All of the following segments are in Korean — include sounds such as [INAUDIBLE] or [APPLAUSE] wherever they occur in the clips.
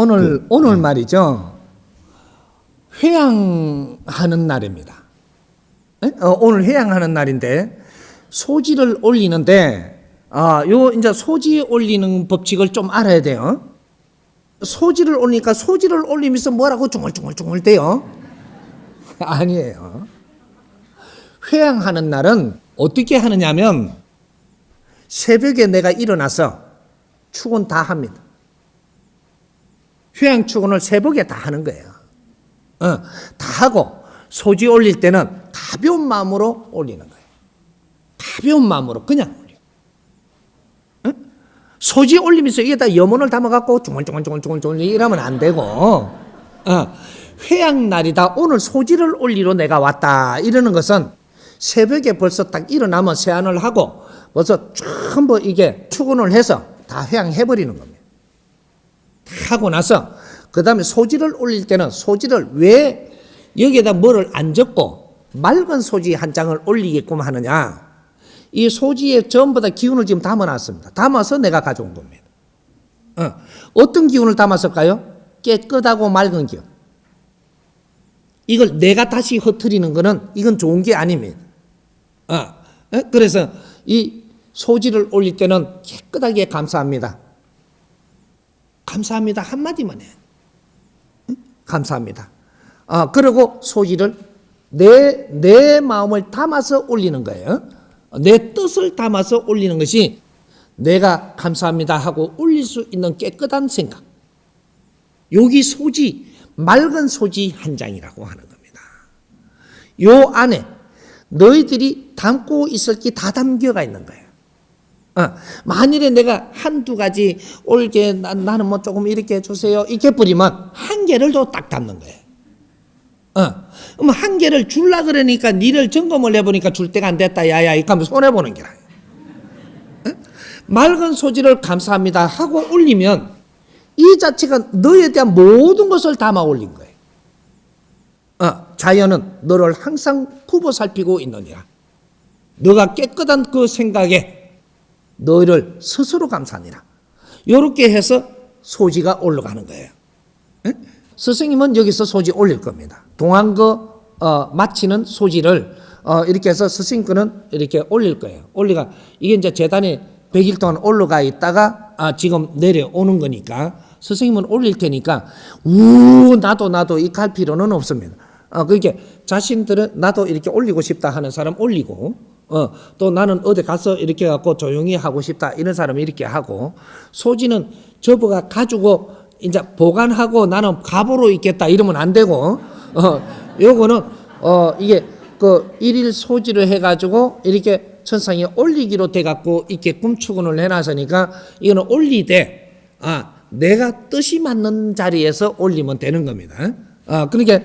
오늘 오늘 말이죠. 회양하는 날입니다. 예? 어, 오늘 회양하는 날인데 소지를 올리는데 아, 요 이제 소지 올리는 법칙을 좀 알아야 돼요. 소지를 올리니까 소지를 올리면서 뭐라고 중얼중얼중얼 대요? [LAUGHS] 아니에요. 회양하는 날은 어떻게 하느냐면 새벽에 내가 일어나서 축원 다 합니다. 휴양 축원을 새벽에 다 하는 거예요. 어, 다 하고 소지 올릴 때는 가벼운 마음으로 올리는 거예요. 가벼운 마음으로 그냥 올려. 어? 소지 올리면서 이게 다 염원을 담아갖고 중얼중얼중얼중얼 이러면 안 되고 어, 회양 날이다 오늘 소지를 올리러 내가 왔다 이러는 것은 새벽에 벌써 딱 일어나면 세안을 하고 벌써 전부 이게 축원을 해서 다 회양해 버리는 겁니다. 하고 나서 그 다음에 소지를 올릴 때는 소지를 왜 여기에다 뭐를 안 적고 맑은 소지 한 장을 올리게끔 하느냐 이 소지에 전부 다 기운을 지금 담아놨습니다. 담아서 내가 가져온 겁니다. 어. 어떤 기운을 담았을까요? 깨끗하고 맑은 기운. 이걸 내가 다시 흩트리는 거는 이건 좋은 게 아닙니다. 어. 어? 그래서 이 소지를 올릴 때는 깨끗하게 감사합니다. 감사합니다. 한마디만 해. 응? 감사합니다. 아, 그리고 소지를 내, 내 마음을 담아서 올리는 거예요. 내 뜻을 담아서 올리는 것이 내가 감사합니다 하고 올릴 수 있는 깨끗한 생각. 여기 소지, 맑은 소지 한 장이라고 하는 겁니다. 요 안에 너희들이 담고 있을 게 다 담겨가 있는 거예요. 어, 만일에 내가 한두 가지 올게 나, 나는 뭐 조금 이렇게 해주세요 이렇게 뿌리면 한 개를 더 딱 담는 거예요. 어, 그럼 한 개를 줄라 그러니까 니를 점검을 해보니까 줄 때가 안 됐다 야야 이렇게 하면 손해 보는 게라. 어? 맑은 소지를 감사합니다 하고 올리면 이 자체가 너에 대한 모든 것을 담아 올린 거예요. 어, 자연은 너를 항상 굽어 살피고 있느니라. 너가 깨끗한 그 생각에 너희를 스스로 감사하니라. 이렇게 해서 소지가 올라가는 거예요. 에? 스승님은 여기서 소지 올릴 겁니다. 동안 거 어, 마치는 소지를 어, 이렇게 해서 스승님 거는 이렇게 올릴 거예요. 올리가 이게 이제 재단에 100일 동안 올라가 있다가 아, 지금 내려오는 거니까 스승님은 올릴 테니까 우 나도 나도 이 갈 필요는 없습니다. 어, 그러니까 자신들은 나도 이렇게 올리고 싶다 하는 사람 올리고 어, 또 나는 어디 가서 이렇게 갖고 조용히 하고 싶다 이런 사람이 이렇게 하고 소지는 저보가 가지고 이제 보관하고 나는 갑으로 있겠다 이러면 안 되고 어, 요거는 어, 이게 그 일일 소지를 해가지고 이렇게 천상에 올리기로 돼갖고 있게끔 추근을 해놨으니까 이거는 올리되 아 내가 뜻이 맞는 자리에서 올리면 되는 겁니다. 아 그러니까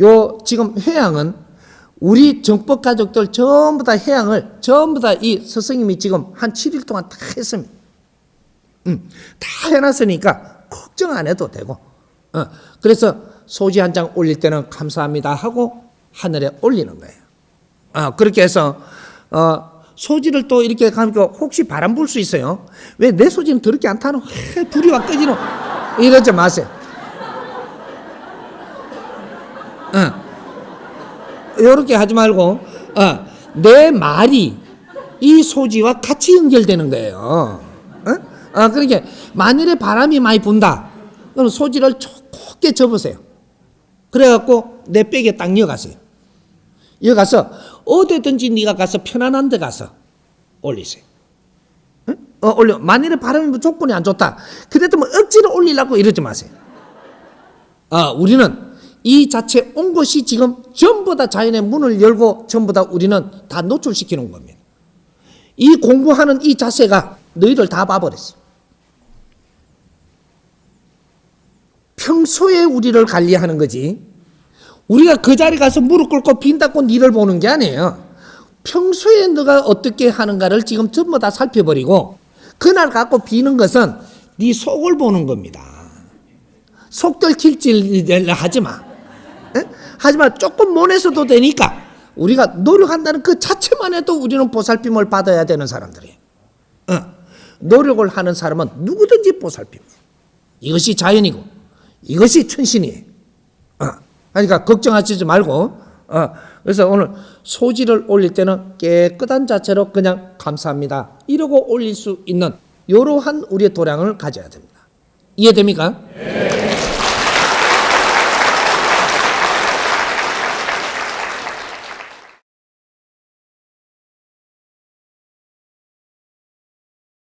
요 지금 회양은 우리 정법 가족들 전부 다 해양을 전부 다 이 스승님이 지금 한 7일 동안 다 했습니다. 음, 다 해놨으니까 걱정 안 해도 되고. 어, 그래서 소지 한 장 올릴 때는 감사합니다 하고 하늘에 올리는 거예요. 아, 그렇게 해서 어, 소지를 또 이렇게 가니까 혹시 바람 불 수 있어요. 왜 내 소지는 더럽게 안 타노? 왜 불이 와 끄지노? 이러지 마세요. 어. 이렇게 하지 말고 어, 내 말이 이 소지와 같이 연결되는 거예요. 어? 아, 그러니까 만일에 바람이 많이 분다. 그럼 소지를 좁게 접으세요. 그래갖고 내 백에 딱 이어가세요. 이어가서 어디든지 네가 가서 편안한 데 가서 올리세요. 어? 어, 올려. 만일에 바람이 뭐 조건이 안 좋다. 그래도 뭐 억지로 올리려고 이러지 마세요. 아, 우리는 이 자체 온 것이 지금 전부 다 자연의 문을 열고 전부 다 우리는 다 노출시키는 겁니다. 이 공부하는 이 자세가 너희를 다 봐버렸어. 평소에 우리를 관리하는 거지. 우리가 그 자리 가서 무릎 꿇고 빈닫고 니를 보는 게 아니에요. 평소에 너가 어떻게 하는가를 지금 전부 다 살펴버리고 그날 갖고 비는 것은 네 속을 보는 겁니다. 속들 킬질 하지 마. 에? 하지만 조금 못해서도 되니까 우리가 노력한다는 그 자체만 해도 우리는 보살핌을 받아야 되는 사람들이에요. 어. 노력을 하는 사람은 누구든지 보살핌. 이것이 자연이고 이것이 춘신이에요. 어, 그러니까 걱정하시지 말고 어, 그래서 오늘 소지를 올릴 때는 깨끗한 자체로 그냥 감사합니다. 이러고 올릴 수 있는 이러한 우리의 도량을 가져야 됩니다. 이해됩니까?